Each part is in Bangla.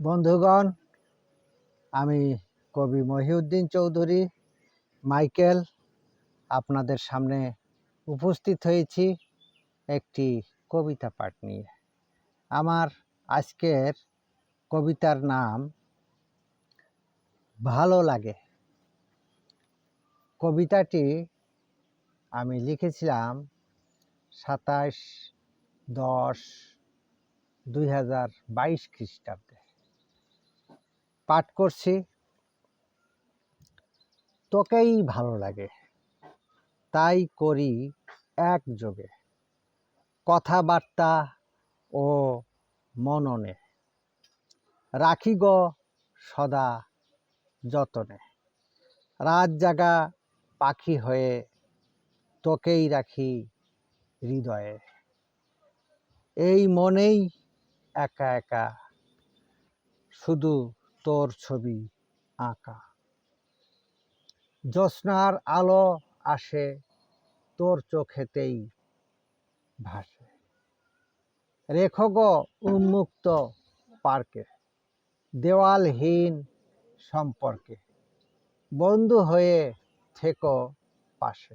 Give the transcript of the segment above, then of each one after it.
বন্ধুগণ, আমি কবি মহিউদ্দিন চৌধুরী, মাইকেল আপনাদের সামনে উপস্থিত হয়েছি একটি কবিতা পাঠ নিয়ে। আমার আজকের কবিতার নাম, ভালো লাগে। কবিতাটি আমি লিখেছিলাম সাতাশ দশ দুই হাজার বাইশ খ্রিস্টাব্দে। পাঠ করছি। তোকেই ভালো লাগে। তাই করি একযোগে। কথাবার্তা ও মননে। রাখি গো সদা যতনে। রাত জাগা পাখি হয়ে তোকেই রাখি হৃদয়ে। এই মনেই একা একা। শুধু তোর ছবি আঁকা। জ্যোৎস্নার আলো আসে, তোর চোখেতেই ভাসে। রেখো গো উন্মুক্ত পার্কে, দেওয়ালহীন সম্পর্কে, বন্ধু হয়ে থেকো পাশে,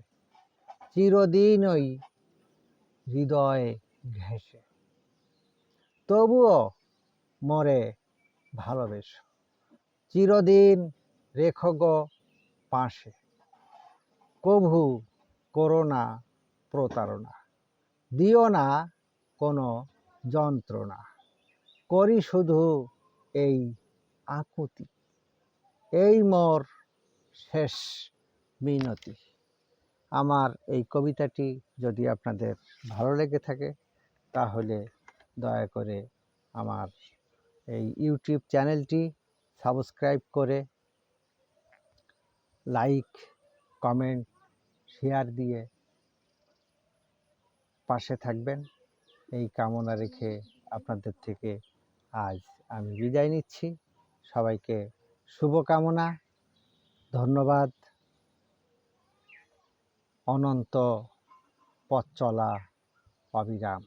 চিরদিন ওই হৃদয়ে ঘেঁষে। তবুও মরে ভালোবেসো। চিরদিন রেখো গো পাশে। কভু করোনা প্রতারণা। দিও না কোনো যন্ত্রণা। করি শুধু এই আকুতি। এই মোর শেষ মিনতি। আমার এই কবিতাটি যদি আপনাদের ভালো লেগে থাকে, তাহলে দয়া করে আমার এই ইউটিউব চ্যানেলটি সাবস্ক্রাইব করে লাইক কমেন্ট শেয়ার দিয়ে পাশে থাকবেন। এই কামনা রেখে আপনাদের থেকে আজ আমি বিদায় নিচ্ছি। সবাইকে শুভকামনা, ধন্যবাদ। অনন্ত পথ চলা অবিরাম।